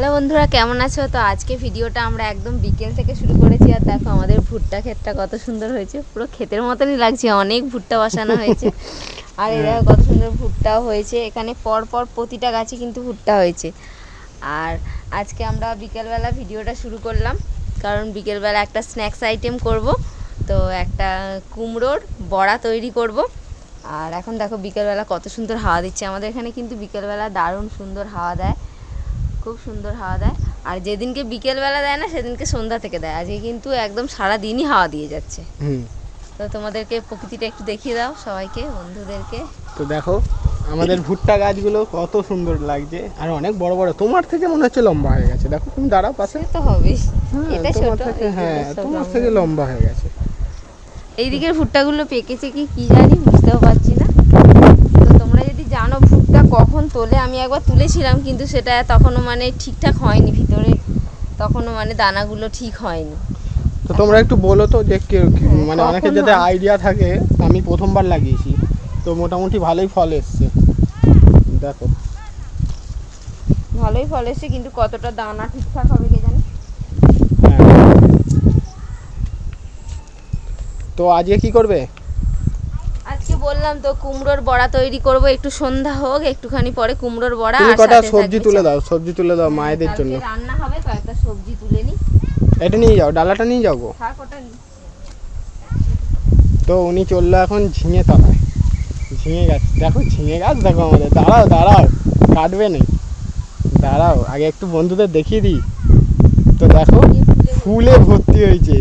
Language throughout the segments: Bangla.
হ্যালো বন্ধুরা কেমন আছো? তো আজকে ভিডিওটা আমরা একদম বিকেল থেকে শুরু করেছি আর দেখো আমাদের ভুট্টা ক্ষেতটা কত সুন্দর হয়েছে। পুরো ক্ষেতের মতনই লাগছে অনেক ভুট্টা বসানো হয়েছে। আর এই দেখো কত সুন্দর ভুট্টাও হয়েছে। এখানে পর পর প্রতিটা গাছে কিন্তু ভুট্টা হয়েছে। আর আজকে আমরা বিকেলবেলা ভিডিওটা শুরু করলাম কারণ বিকেলবেলা একটা স্ন্যাক্স আইটেম করব। তো একটা কুমড়োর বড়া তৈরি করব। আর এখন দেখো বিকেলবেলা কত সুন্দর হাওয়া দিচ্ছে। আমাদের এখানে কিন্তু বিকেলবেলা দারুণ সুন্দর হাওয়া দেয়। খুব সুন্দর হাওয়া দেয়। আর যেদিনকে বিকেলবেলা দেয় না সেদিনকে সন্ধ্যা থেকে দেয়। আজকে কিন্তু একদম সারা দিনই হাওয়া দিয়ে যাচ্ছে। তো তোমাদেরকে প্রকৃতিটা একটু দেখিয়ে দাও সবাইকে বন্ধুদেরকে। তো দেখো আমাদের ভুট্টা গাছগুলো কত সুন্দর লাগছে। আর অনেক বড় বড় তোমার থেকে মনে হচ্ছে লম্বা হয়ে গেছে। দেখো তুমি দাঁড়াও পাশে। তো হবে। হ্যাঁ, এটা ছোট হ্যাঁ তোমার থেকে লম্বা হয়ে গেছে। এই দিকের ভুট্টাগুলো পেকেছে কি কি জানি বুঝতেও পারছি না তো তোমরা যদি জানো কখন তোলে আমি একবার তুলেছিলাম কিন্তু সেটা তখনও মানে ঠিকঠাক হয়নি ভিতরে। তখনও মানে দানাগুলো ঠিক হয়নি। তো তোমরা একটু বলো তো যে হ্যাঁ, মানে অনেকের যাতে আইডিয়া থাকে আমি প্রথমবার লাগিয়েছি। তো মোটামুটি ভালোই ফল এসছে। দেখো। ভালোই ফল এসছে কিন্তু কতটা দানা ঠিকঠাক হবে কে জানি? হ্যাঁ। তো আজকে কি করবে? বললাম তো কুমড়োর বড়া তৈরি করব একটু সন্ধ্যা হোক একটুখানি পরে কুমড়োর বড়া আর কটা সবজি তুলে দাও সবজি তুলে দাও মায়েদের জন্য। রান্না হবে কয়েকটা সবজি তুলে নি। এটা নিয়ে যাও ডালাটা নিয়ে যাও গো। তো উনি চলল এখন ঝিঙে তলায়। ঝিঙে গাছ দেখো ঝিঙে গাছ দেখো আমাদের। দাঁড়াও দাঁড়াও কাটবে না। দাঁড়াও আগে একটু বন্ধুদের দেখিয়ে দিই। তো দেখো ফুলে ভর্তি হয়েছে।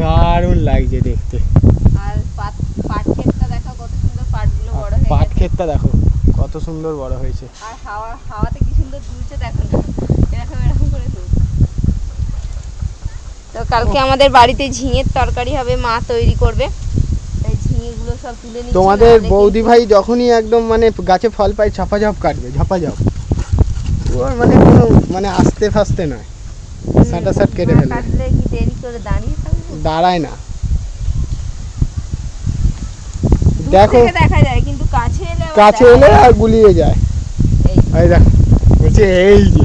দারুণ লাগছে দেখতে। আর পাট পাট ক্ষেতটা দেখো কত সুন্দর পাটগুলো আর বড় হয়ে পাট গেছে ক্ষেতটা দেখো কত সুন্দর বড় হয়েছে। আর হাওয়া হাওয়াতে কি সুন্দর দুলছে দেখো এরকম এরকম করে তো কালকে আমাদের বাড়িতে ঝিঙের তরকারি হবে মা তৈরি করবে। ঝিঙেগুলো সব তুলে নিচ্ছি তোমাদের বৌদি ভাই যখনই একদম মানে গাছে ফল পায় ঝাপাঝাপ কাটবে ঝাপাঝাপ। ওর মানে কোনো মানে আস্তে ফাস্তে নয়। সাটা সাট কেটে না ফেলবে। কাটলে কি দেরি করে দাঁড়িয়ে থাকব? দাঁড়ায় না। দেখো। দেখা যায় কিন্তু কাছে কাছে এলে আর গুলিয়ে যায়। এই দেখো বলছে এই যে।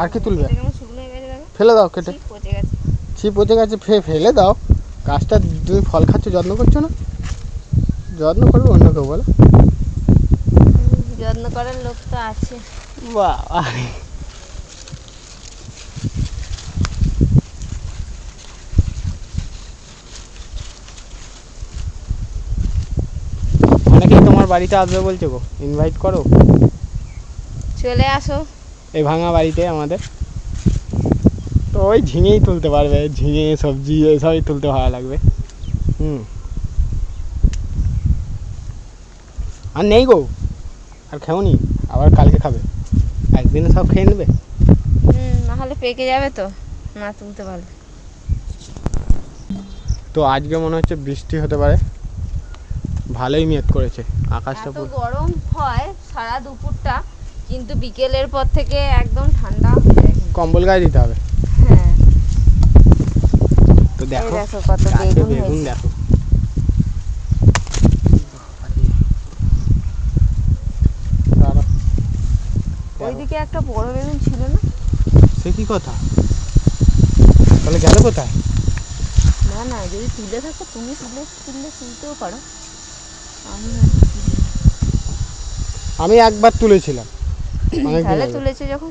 আর কি তুলবে? ফেলে দাও কেটে। পচে গেছে। ছিপ পচে গেছে ফে ফেলে দাও। গাছটা তুমি ফল খাচ্ছ যত্ন করছ না? যত্ন করবে অন্য কেউ বলো। যত্ন করার লোক তো আছে। বাবা অনেকেই তোমার বাড়িতে আসবে বলছো গো। ইনভাইট করো। চলে আসো। এই ভাঙা বাড়িতে আমাদের। তো ওই ঝিঙেই তুলতে পারবে। ঝিঙে সবজি এসবই তুলতে ভালো লাগবে। হুম। আর নেই গো। আর খেওনি। আবার কালকে খাবে। একদিনে সব খেয়ে নেবে। নাহলে পেকে যাবে তো। না তুলতে পারবে। তো আজকে মনে হচ্ছে বৃষ্টি হতে পারে। ভালোই মেদ করেছে আকাশটা পুরো। গরম হয় সারা দুপুরটা কিন্তু বিকেলের পর থেকে একদম ঠান্ডা হয়ে যায়। কম্বল গায়ে দিতে হবে। হ্যাঁ। তো দেখো দেখো কত বেগুন। দেখো। ওইদিকে একটা বড় বেগুন ছিল না? সে কি কথা? তাহলে গেল কোথায়? না না যদি তুলে থাকো তুমি তুলে তুললে তুলতেও পারো। আমি একবার তুলেছিলাম। তাহলে তুলেছে যখন?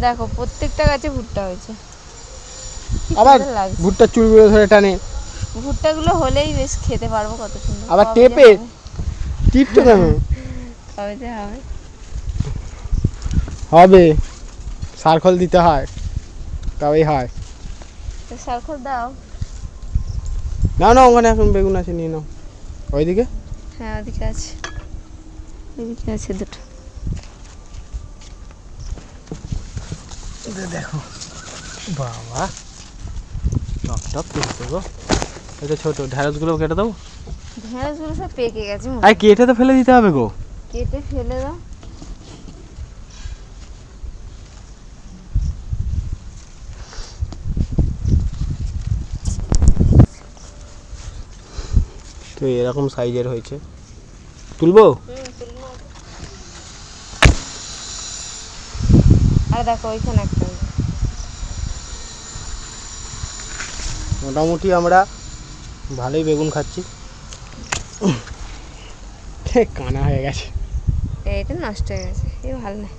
দেখো প্রত্যেকটা গাছে ভুট্টা হয়েছে। আবার। ভুট্টার চুলগুলো ধরে টানে। ভুট্টাগুলো হলেই বেশ খেতে পারব কত সুন্দর। আবার টেপে? হবে, টিপতো কেন কবে যে হবে। হবে। সার্কল দিতে হয়। তবেই হয়। সার্কল দাও। না না ওখানে এখন বেগুন আছে নিয়ে নাও। ওইদিকে? হ্যাঁ ওদিকে আছে। ওদিকে আছে দুটো। দেখো। বাবা। টপ টপ তুলছে গো। এটা ছোট ঢ্যাঁড়সগুলো কেটে দেবো ঢেঁড়সগুলো সব পেকে গেছে আর কেটে তো ফেলে দিতে হবে গো। কেটে ফেলে দাও। তো এরকম সাইজের হয়েছে। তুলবো? আর দেখো ওইখানে একটা। মোটামুটি আমরা ভালোই বেগুন খাচ্ছি। ঠিক কানা হয়ে গেছে। এইটা নষ্ট হয়ে গেছে এই ভালো না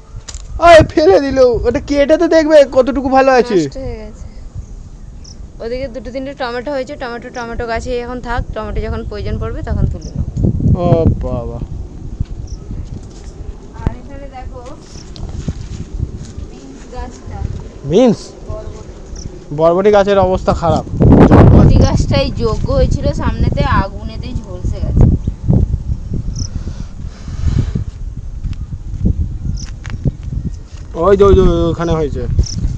ওই ফেলে দিল। ওটা কেটে তো দেখবে কতটুকু ভালো আছে। নষ্ট হয়ে গেছে। ওদিকে দুটো তিনটে টমেটো হয়েছে টমেটো টমেটো গাছে এখন থাক টমেটো যখন প্রয়োজন পড়বে তখন তুলে নাও। ও বাবা। আর এখানে দেখো বিনস গাছটা। বিনস বরবটি। গাছের অবস্থা খারাপ। বরবটি গাছটাই যোগ্য হয়েছিল সামনেতে আগুনেতেই ঝলসে গেছে। ওই যে ওই ওখানে হয়েছে।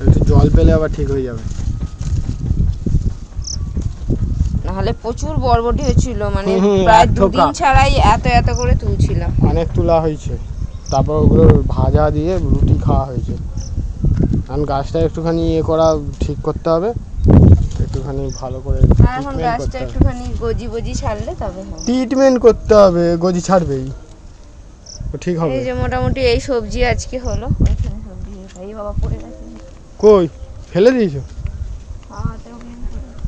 একটু জল পেলে আবার ঠিক হয়ে যাবে। নাহলে প্রচুর বরবটি হয়েছিল মানে প্রায় দুদিন ছাড়াই এত এত করে তুলছিলাম। অনেক তোলা হয়েছে। তারপর ওগুলো ভাজা দিয়ে রুটি খাওয়া হয়েছে। কারণ গাছটা একটুখানি ইয়ে করা ঠিক করতে হবে। একটুখানি ভালো করে এখন গাছটা একটুখানি গজি গজি ছাড়লে তবে ট্রিটমেন্ট করতে হবে গজি ছাড়বেই। ঠিক হবে। এই যে মোটামুটি এই সবজি আজকে হলো। এই বাবা পড়ে গেছে। কই? ফেলে দিয়েছ হাতে ওখানে পড়ে গেছে।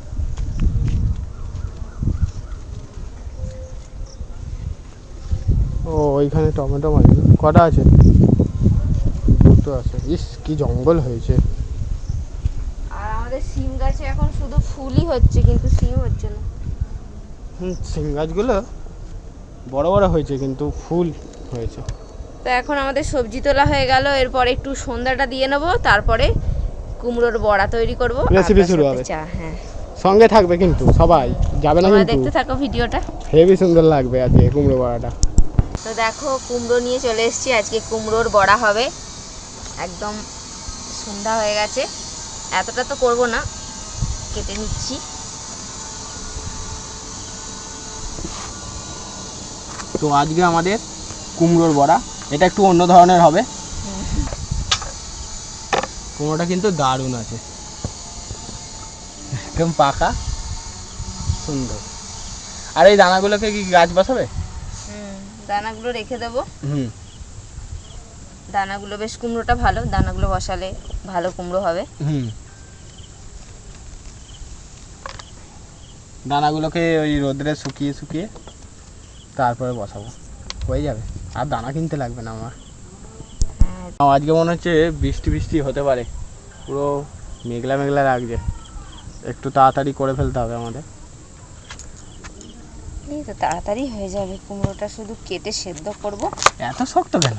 ও ওইখানে টমেটো মাছ। কটা আছে? দুটো আছে। ইস কি জঙ্গল হয়েছে। আর আমাদের সিম গাছে এখন শুধু ফুলই হচ্ছে কিন্তু সিম হচ্ছে না। হুম সিম গাছগুলো বড় বড় হয়েছে কিন্তু ফুল হয়েছে। তো এখন আমাদের সবজি তোলা হয়ে গেল। এরপর একটু সন্ধ্যাটা দিয়ে নেব তারপরে কুমড়োর বড়া তৈরি করব। তার শুরু হবে। হ্যাঁ। সঙ্গে থাকবে কিন্তু সবাই। যাবে না কিন্তু। দেখতে থাকো ভিডিওটা। হেভি সুন্দর লাগবে আজকে কুমড়ো বড়াটা। তো দেখো, কুমড়ো নিয়ে চলে এসেছি। আজকে কুমড়োর বড়া হবে। একদম সন্ধ্যা হয়ে গেছে। এতটা তো করব না। কেটে নিচ্ছি। তো আজকে আমাদের কুমড়োর বড়া। এটা একটু অন্য ধরনের হবে। কুমড়োটা কিন্তু দারুণ আছে। একদম পাকা, সুন্দর। আর এই দানাগুলোকে কি গাছ বসাবে? দানাগুলো রেখে দেবো। হুম। দানাগুলো বেশ কুমড়োটা ভালো দানাগুলো বসালে ভালো কুমড়ো হবে। হুম। দানাগুলোকে ওই রোদ্রে শুকিয়ে শুকিয়ে তারপরে বসাবো। হয়ে যাবে। আর দানা কিনতে লাগবে না আমার। হ্যাঁ। আমার আজকে মনে হচ্ছে বৃষ্টি বৃষ্টি হতে পারে। পুরো মেঘলা মেঘলা লাগছে। একটু তাড়াতাড়ি করে ফেলতে হবে আমাদের। এই তো তাড়াতাড়ি হয়ে যাবে কুমড়োটা শুধু কেটে সেদ্ধ করব। এত শক্ত কেন?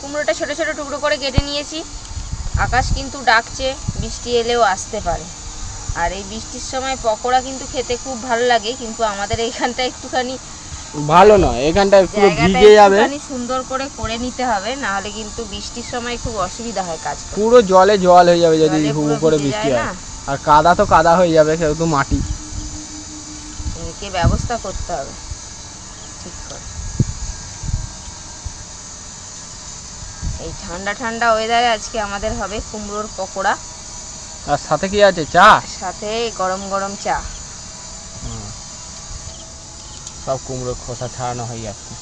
কুমড়োটা ছোট ছোট টুকরো করে কেটে নিয়েছি। আকাশ কিন্তু ডাকছে বৃষ্টি এলেও আসতে পারে। আর এই বৃষ্টির সময় পকোড়া কিন্তু খেতে খুব ভালো লাগে কিন্তু আমাদের এইখানটা একটুখানি ভালো নয় এখানটা পুরো ভিজে যাবে। সুন্দর করে করে নিতে হবে না হলে কিন্তু বৃষ্টির সময় খুব অসুবিধা হয় কাজ পুরো জলে জল হয়ে যাবে যদি জলে করে বৃষ্টি হয়। আর কাদা তো কাদা হয়ে যাবে সেহেতু মাটি। একে ব্যবস্থা করতে হবে? ঠিক করে। এই ঠান্ডা ঠান্ডা ওয়েদারে আজকে আমাদের হবে কুমড়োর পকোড়া। আর সাথে কি আছে? চা? সাথে গরম গরম চা। সব কুমড়ো খোসা ছাড়ানো হয়ে যাচ্ছে।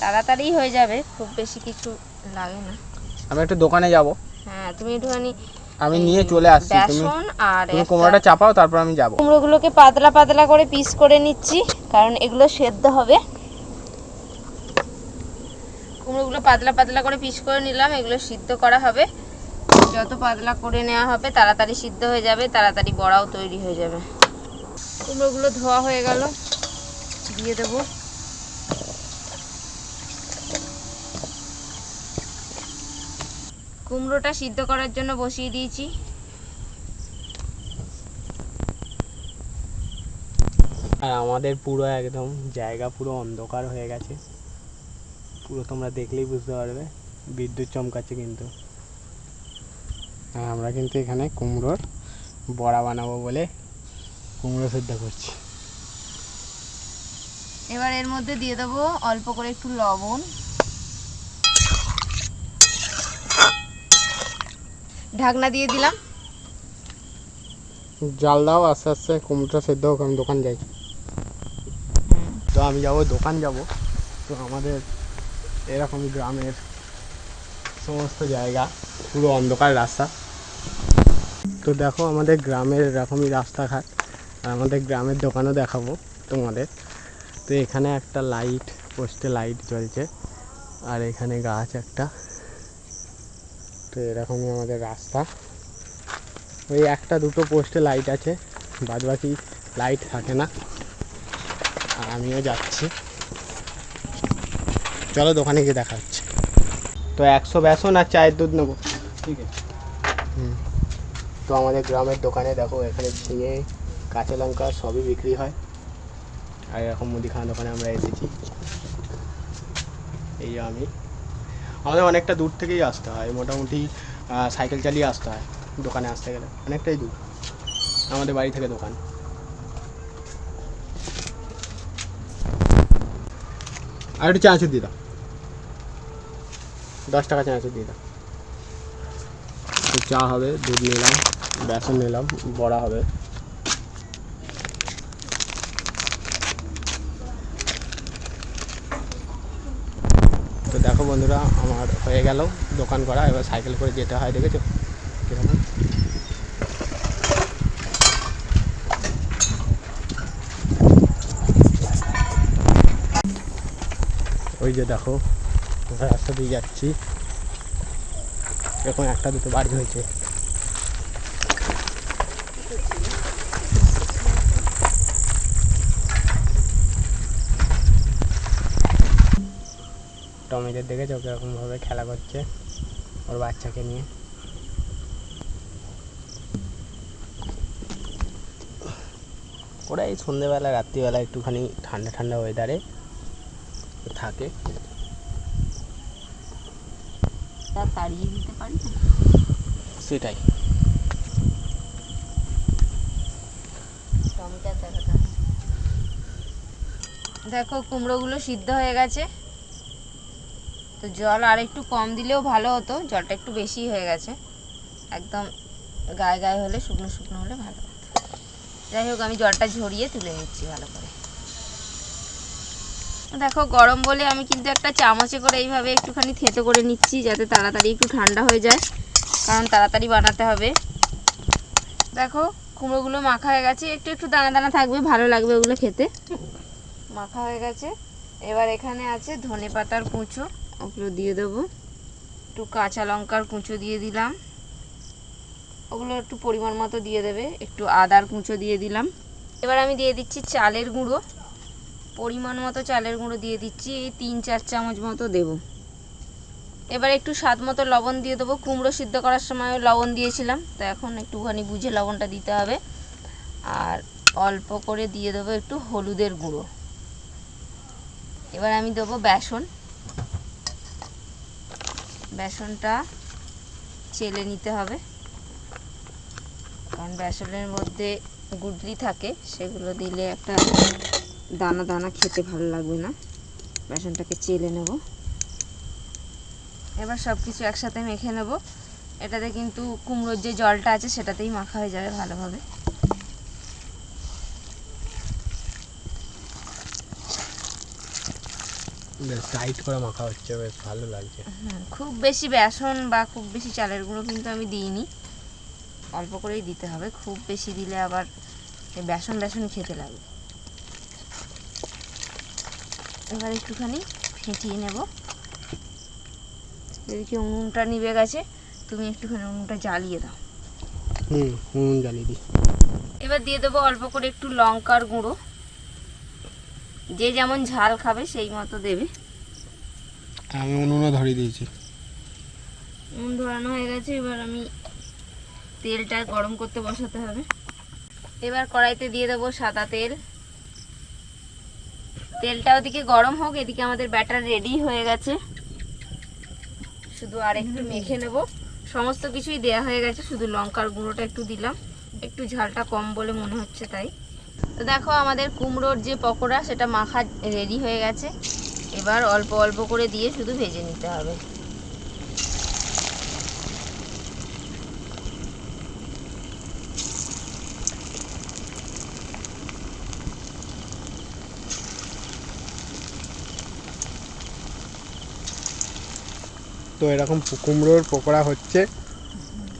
তাড়াতাড়ি হয়ে যাবে খুব বেশি কিছু লাগে না। আমি একটু দোকানে যাব। হ্যাঁ তুমি একটুখানি আমি নিয়ে চলে আসছি তুমি আর তুমি কুমড়োটা চাপাও তারপর আমি যাব। কুমড়োগুলোকে পাতলা পাতলা করে পিস করে নিচ্ছি কারণ এগুলো সেদ্ধ হবে। কুমড়োগুলো পাতলা পাতলা করে পিস করে নিলাম এগুলো সিদ্ধ করা হবে। যত পাতলা করে নেওয়া হবে তাড়াতাড়ি সিদ্ধ হয়ে যাবে তাড়াতাড়ি বড়াও তৈরি হয়ে যাবে। কুমড়োগুলো ধোয়া হয়ে গেল দিয়ে দেবো। কুমড়োটা সিদ্ধ করার জন্য বসিয়ে দিয়েছি। আর আমাদের পুরো একদম জায়গা পুরো অন্ধকার হয়ে গেছে। পুরো তোমরা দেখলেই বুঝতে পারবে বিদ্যুৎ চমকাচ্ছে কিন্তু। আর আমরা কিন্তু এখানে কুমড়োর বড়া বানাবো বলে কুমড়ো সিদ্ধ করছি। এবার এর মধ্যে দিয়ে দেবো অল্প করে একটু লবণ। ঢাকনা দিয়ে দিলাম। জাল দাও, আস্তে আস্তে কুমড়োটা সেদ্ধ হোক, আমি দোকান যাই। তো আমি যাব, দোকান যাব। তো আমাদের এরকম গ্রামের সমস্ত জায়গা, পুরো অন্ধকার রাস্তা। তো দেখো, আমাদের গ্রামের এরকমই রাস্তাঘাট। আর আমাদের গ্রামের দোকানও দেখাবো তোমাদের। তো এখানে একটা লাইট, পোস্টে লাইট জ্বলছে। আর এখানে গাছ একটা। তো এরকমই আমাদের রাস্তা। ওই একটা দুটো পোস্টে লাইট আছে বাদ বাকি লাইট থাকে না। আর আমিও যাচ্ছি। চলো দোকানে গিয়ে দেখা হচ্ছে। তো একশো বেসন আর চায়ের দুধ নেব? ঠিক আছে। হুম। তো আমাদের গ্রামের দোকানে দেখো, এখানে ঝিঙে, কাঁচা লঙ্কা সবই বিক্রি হয়। আর এরকম মুদিখানা দোকানে আমরা এসেছি। এই আমি। আমাদের অনেকটা দূর থেকেই আসতে হয় মোটামুটি আহ, সাইকেল চালিয়ে আসতে হয় দোকানে আসতে গেলে। অনেকটাই দূর আমাদের বাড়ি থেকে দোকান। আর একটু চানাচুর দিয়ে দাও। দশ টাকা চানাচুর দিয়ে দাও। তো চা হবে দুধ নিলাম বেসন নিলাম বড়া হবে তো দেখো বন্ধুরা, আমার হয়ে গেল দোকান করা, এবার সাইকেল করে যেতে হয়, দেখেছ? কেমন ওই যে দেখো, রাস্তা দিয়ে যাচ্ছি। এরকম একটা দুটো বাড়ি হয়েছে। টমিদের দেখেছ? কিরকমভাবে খেলা করছে ওর বাচ্চাকে নিয়ে। ওরা এই সন্ধেবেলা রাত্রিবেলা একটুখানি ঠান্ডা ঠান্ডা ওয়েদারে থাকে। তা তাড়িয়ে দিতে পারি সেটাই। দেখো কুমড়োগুলো সিদ্ধ হয়ে গেছে। তো জল আর একটু কম দিলেও ভালো হতো, জলটা একটু বেশি হয়ে গেছে। একদম গায়ে গায়ে হলে, শুকনো শুকনো হলে ভালো হতো। যাই হোক, আমি জলটা ঝরিয়ে তুলে নিচ্ছি ভালো করে। দেখো, গরম বলে আমি কিন্তু একটা চামচে করে এইভাবে একটুখানি থেতো করে নিচ্ছি, যাতে তাড়াতাড়ি একটু ঠান্ডা হয়ে যায়। কারণ তাড়াতাড়ি বানাতে হবে। দেখো, কুমড়োগুলো মাখা হয়ে গেছে। একটু একটু দানা দানা থাকবে, ভালো লাগবে ওগুলো খেতে। মাখা হয়ে গেছে। এবার এখানে আছে ধনে পাতার কুঁচো। ওগুলো দিয়ে দেবো। একটু কাঁচা লঙ্কার কুঁচো দিয়ে দিলাম। ওগুলো একটু পরিমাণ মতো দিয়ে দেবে। একটু আদার কুঁচো দিয়ে দিলাম। এবার আমি দিয়ে দিচ্ছি চালের গুঁড়ো। পরিমাণ মতো চালের গুঁড়ো দিয়ে দিচ্ছি। এই তিন চার চামচ মতো দেবো। এবার একটু স্বাদ মতো লবণ দিয়ে দেবো। কুমড়ো সিদ্ধ করার সময় লবণ দিয়েছিলাম। তো এখন একটুখানি বুঝে লবণটা দিতে হবে। আর অল্প করে দিয়ে দেবো একটু হলুদের গুঁড়ো। এবার আমি দেবো বেসন। বেসনটা চেলে নিতে হবে। কারণ বেসনের মধ্যে গুডলি থাকে, সেগুলো দিলে একটা দানা দানা খেতে ভালো লাগবে না। বেসনটাকে চেলে নেব। এবার সব কিছু একসাথে মেখে নেব। এটাতে কিন্তু কুমড়োর যে জলটা আছে, সেটাতেই মাখা হয়ে যাবে ভালোভাবে। বেশ টাইট করে মাখা হচ্ছে বেশ ভালো লাগছে। খুব বেশি বেসন বা খুব বেশি চালের গুঁড়ো কিন্তু আমি দিইনি। অল্প করেই দিতে হবে খুব বেশি দিলে আবার বেসন বেসন খেতে লাগবে। এবার একটুখানি ফেটিয়ে নেব। এদিকে উনুনটা নিভে গেছে তুমি একটুখানি উনুনটা জ্বালিয়ে দাও। হুম হুম জ্বালিয়ে দিই। এবার দিয়ে দেবো অল্প করে একটু লঙ্কার গুঁড়ো। যে যেমন ঝাল খাবে সেই মতো দেবে। আমি উনুনও ধরিয়ে দিয়েছি। উনুন ধরানো হয়ে গেছে এবার আমি তেলটা গরম করতে বসাতে হবে। এবার কড়াইতে দিয়ে দেবো সাদা তেল। তেলটা ওদিকে গরম হোক এদিকে আমাদের ব্যাটার রেডি হয়ে গেছে। শুধু আর একটু মেখে নেব। সমস্ত কিছুই দেয়া হয়ে গেছে শুধু লঙ্কার গুঁড়োটা একটু দিলাম। একটু ঝালটা কম বলে মনে হচ্ছে তাই। তো দেখো আমাদের কুমড়োর যে পকোড়া সেটা মাখা রেডি হয়ে গেছে। এবার অল্প অল্প করে দিয়ে শুধু ভেজে নিতে হবে। তো এরকম কুমড়োর পকোড়া হচ্ছে।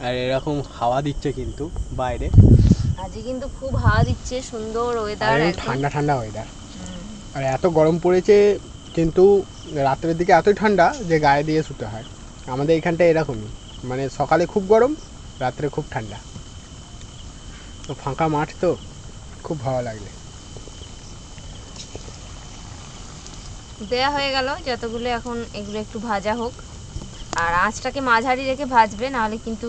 আর এরকম হাওয়া দিচ্ছে কিন্তু বাইরে। আজকে কিন্তু খুব হাওয়া দিচ্ছে সুন্দর ওয়েদার ঠান্ডা ঠান্ডা ওয়েদার আর এত গরম পড়েছে কিন্তু রাত্রের দিকে এতই ঠান্ডা যে গায়ে দিয়ে শুতে হয়। আমাদের এখানটা এরকমই। মানে সকালে খুব গরম রাত্রে খুব ঠান্ডা। তো ফাঁকা মাঠ তো খুব ভালো লাগবে দেয়া হয়ে গেল যতগুলো এখন এগুলো একটু ভাজা হোক। আর আঁচটাকে মাঝারি রেখে ভাজবে নাহলে কিন্তু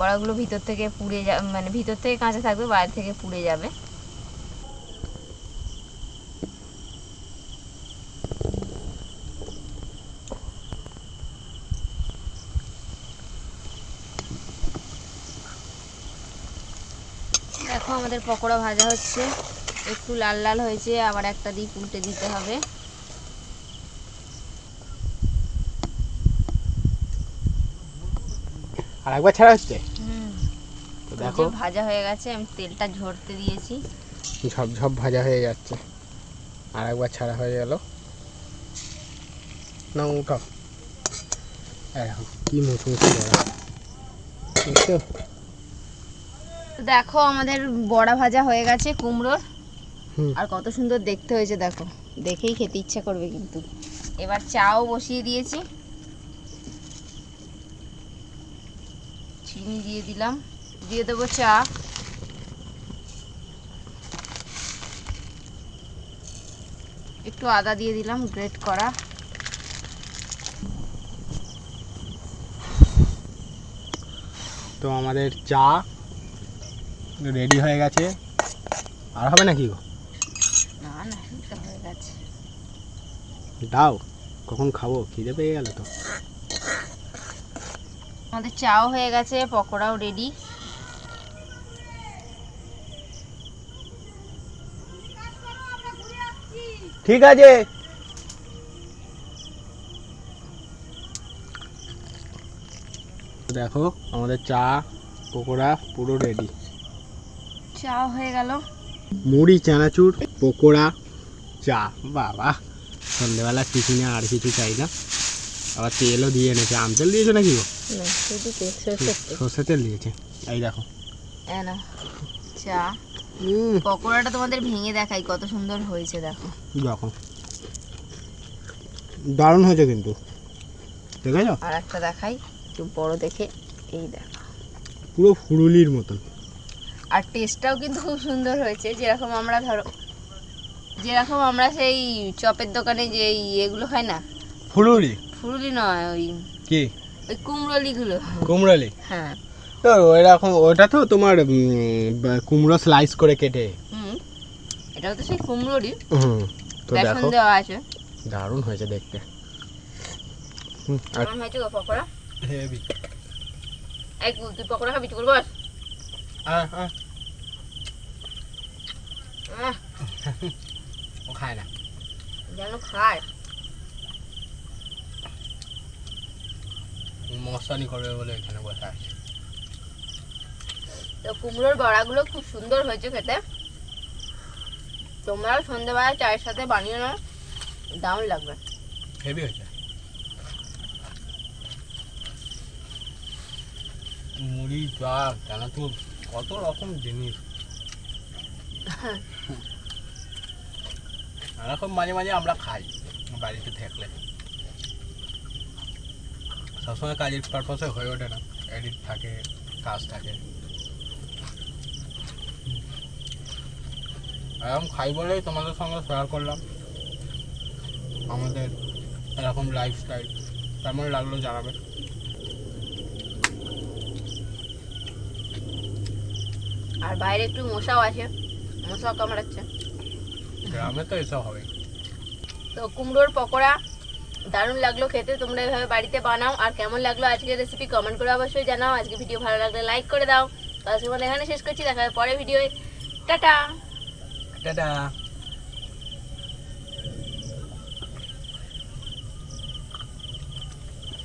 বড়াগুলো ভিতর থেকে পুড়ে যাবে মানে ভিতর থেকে কাঁচা থাকবে, বাইরে থেকে পুড়ে যাবে। দেখো আমাদের পকোড়া ভাজা হচ্ছে। একটু লাল লাল হয়েছে, আবার একটা দিক উল্টে দিতে হবে। আর একবার ছাড়া হচ্ছে? হুম। তো দেখো। ভাজা হয়ে গেছে আমি তেলটা ঝরতে দিয়েছি। ঝপঝপ ভাজা হয়ে যাচ্ছে। আর একবার ছাড়া হয়ে গেল। না উঠাও। এরকম কি মুচমুচে বড়া বুঝছ? দেখো আমাদের বড়া ভাজা হয়ে গেছে কুমড়োর। আর কত সুন্দর দেখতে হয়েছে দেখো। দেখেই খেতে ইচ্ছা করবে কিন্তু। এবার চাও বসিয়ে দিয়েছি। চিনি দিয়ে দিলাম। দিয়ে দেবো চা। একটু আদা দিয়ে দিলাম গ্রেট করা। তো আমাদের চা রেডি হয়ে গেছে। আর হবে নাকি গো? না না হয়ে গেছে। দাও কখন খাব? খিদে পেয়ে গেল তো। আমাদের চাও হয়ে গেছে পকোড়াও রেডি ঠিক আছে। দেখো আমাদের চা পকোড়া পুরো রেডি চা হয়ে গেল। মুড়ি চানাচুর পকোড়া চা বাবা। সন্ধ্যেবেলা টিফিনে আর কিছু চাই না। আবার তেলও দিয়ে এনেছে। আম তেল দিয়েছে নাকি গো? সর্ষে তেল। দিয়েছে। এই দেখো। চা। পকোড়াটা তোমাদের ভেঙে দেখাই কত সুন্দর হয়েছে দেখো। দেখো। দারুণ হয়েছে কিন্তু। আছে আর একটা দেখাই একটু বড় দেখে। এই দেখো। পুরো ফুরুলির মতন। আর টেস্টটাও কিন্তু খুব সুন্দর হয়েছে। যেরকম আমরা ধরো যেরকম আমরা সেই চপের দোকানে যে এগুলো হয় না? ফুরুলি। ফুরুলি নয় ওই কি? ওই কুমড়ালি হ্যাঁ। তো ওটা তো তোমার কুমড়ো স্লাইস করে কেটে। হুম। এটাও তো সেই কুমড়োরই হুম তো দেখো। দেওয়া আছে। দারুণ হয়েছে দেখতে। হুম, আর হয়েছে গো পকোড়া? হেভি। এই কু- তুই পকোড়া খাবি চুকুর বস। আহ, ও খায় না। যেন খায়। মস্তানি করবে বলে এখানে বসে আছে। তো কুমড়োর বড়াগুলো খুব সুন্দর হয়েছে খেতে। তোমরাও সন্ধ্যেবেলা চায়ের সাথে বানিয়ে নাও দারুণ লাগবে। হেভি হয়েছে। মুড়ি চা তো কত রকম জিনিস। এরকম মাঝে মাঝে আমরা খাই বাড়িতে থাকলে। সবসময় কাজের পারপাসে হয়ে ওঠে না। এডিট থাকে কাজ থাকে। এরকম খাই বলেই তোমাদের সঙ্গে শেয়ার করলাম। আমাদের এরকম লাইফস্টাইল কেমন লাগল জানাবে? আর বাইরে একটু মশাও আছে মশাও কামড়াচ্ছে। গ্রামে তো এসব হবে তো কুমড়োর পকোড়া দারুণ লাগল খেতে, তোমরা এভাবে বাড়িতে বানাও। আর কেমন লাগল আজকের রেসিপি কমেন্ট করে অবশ্যই জানাও। আজকে ভিডিও ভালো লাগলে লাইক করে দাও। তো আজকে মধ্যে এখানে শেষ করছি, দেখা হবে পরে ভিডিও টাটা! টাটা!